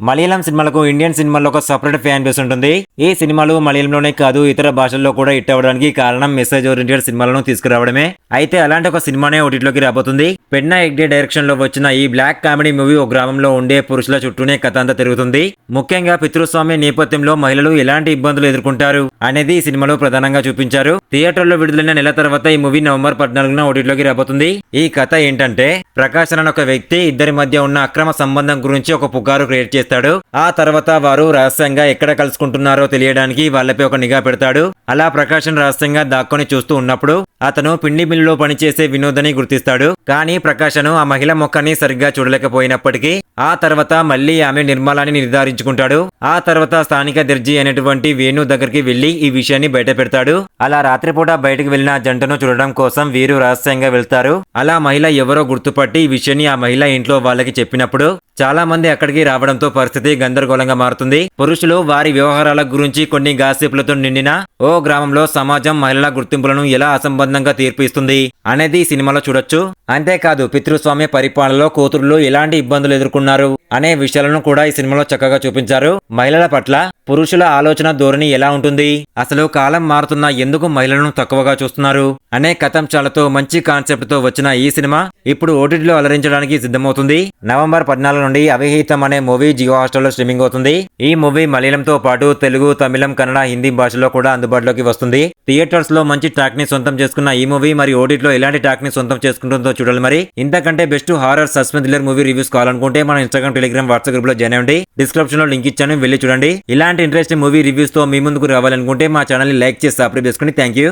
మలయాళం సినిమాలకు ఇండియన్ సినిమాల్లో ఒక సపరేట్ ఫ్యాన్ బేస్ ఉంటుంది. ఈ సినిమాలు మలయాళంలోనే కాదు ఇతర భాషల్లో కూడా హిట్ అవ్వడానికి కారణం మెసేజ్ ఓరియంటెడ్ సినిమాలను తీసుకురావడమే. అయితే అలాంటి ఒక సినిమానే ఓటీటీలోకి రాబోతుంది. పెన్నా ఎగ్డే డైరెక్షన్లో వచ్చిన ఈ బ్లాక్ కామెడీ మూవీ ఓ గ్రామంలో ఉండే పురుషుల చుట్టూనే కథ అంతా తిరుగుతుంది. ముఖ్యంగా పితృస్వామ్య నేపథ్యంలో మహిళలు ఎలాంటి ఇబ్బందులు ఎదుర్కొంటారు అనేది ఈ సినిమాలో ప్రధానంగా చూపించారు. థియేటర్లో విడుదలైన నెల తర్వాత ఈ మూవీ నవంబర్ పద్నాలుగున ఓటీటీలోకి రాబోతుంది. ఈ కథ ఏంటంటే ప్రకాశ్ అనే ఒక వ్యక్తి ఇద్దరి మధ్య ఉన్న అక్రమ సంబంధం గురించి ఒక పుకారు క్రియేట్ చేస్తాడు. ఆ తర్వాత వారు రహస్యంగా ఎక్కడ కలుసుకుంటున్నారో తెలియడానికి వాళ్ళపై ఒక నిఘా పెడతాడు. అలా ప్రకాశం రహస్యంగా దాక్కొని చూస్తూ ఉన్నప్పుడు అతను పిండి మిల్లులో పనిచేసే వినోదని గుర్తిస్తాడు. కానీ ప్రకాశను ఆ మహిళ మొక్కని సరిగ్గా చూడలేకపోయినప్పటికీ ఆ తర్వాత మళ్ళీ ఆమె నిర్మలాన్ని నిర్ధారించుకుంటాడు. ఆ తర్వాత స్థానిక దర్జీ అనేటువంటి వేణు దగ్గరికి వెళ్ళి ఈ విషయాన్ని బయట పెడతాడు. అలా రాత్రిపూట బయటకు వెళ్ళిన జంటను చూడడం కోసం వీరు రహస్యంగా వెళ్తారు. అలా మహిళ ఎవరో గుర్తుపట్టి ఈ విషయాన్ని ఆ మహిళ ఇంట్లో వాళ్ళకి చెప్పినప్పుడు చాలా మంది అక్కడికి రావడంతో పరిస్థితి గందరగోళంగా మారుతుంది. పురుషులు వారి వ్యవహారాల గురించి కొన్ని గాసిపులతో నిండిన ఓ గ్రామంలో సమాజం మహిళల గుర్తింపులను ఎలా అసంబంధంగా తీర్పు ఇస్తుంది అనేది సినిమాలో చూడొచ్చు. అంతేకాదు పితృస్వామ్య పరిపాలనలో కూతురులు ఎలాంటి ఇబ్బందులు ఎదుర్కొన్నారు అనే విషయాలను కూడా ఈ సినిమాలో చక్కగా చూపించారు. మహిళల పట్ల పురుషుల ఆలోచన ధోరణి ఎలా ఉంటుంది? అసలు కాలం మారుతున్నా ఎందుకు మహిళలను తక్కువగా చూస్తున్నారు? అనే కథంశాలతో మంచి కాన్సెప్ట్తో వచ్చిన ఈ సినిమా ఇప్పుడు ఓటీటీలో అలరించడానికి సిద్ధమవుతుంది. నవంబర్ పద్నాలుగు నుండి అవిహితం అనే మూవీ జియో హాస్టల్లో స్ట్రీమింగ్ అవుతుంది. ఈ మూవీ మలయాళంతో పాటు తెలుగు తమిళం కన్నడ హిందీ భాషలో కూడా అందుబాటులోకి వస్తుంది. థియేటర్స్లో మంచి ట్రాక్ని సొంతం చేసుకున్న ఈ మూవీ మరి ఓటీటీలో ఎలాంటి ట్రాక్ని సొంతం చేసుకుంటుందో చూడాలి మరి. ఇంతకంటే best horror suspense thriller movie reviews కావాలనుకుంటే మన ఇన్స్టాగ్రామ్ టెలిగ్రామ్ వాట్సాప్ గ్రూప్లో జాయిన్ అవ్వండి. డిస్క్రిప్షన్లో లింక్ ఇచ్చాను వెళ్ళి చూడండి. ఇలాంటి ఇంట్రెస్టింగ్ మూవీ రివ్యూస్తో మీ ముందుకు రావాలనుకుంటే మా ఛానల్ని లైక్ చేసి సబ్స్క్రైబ్ చేసుకోండి థ్యాంక్ యూ.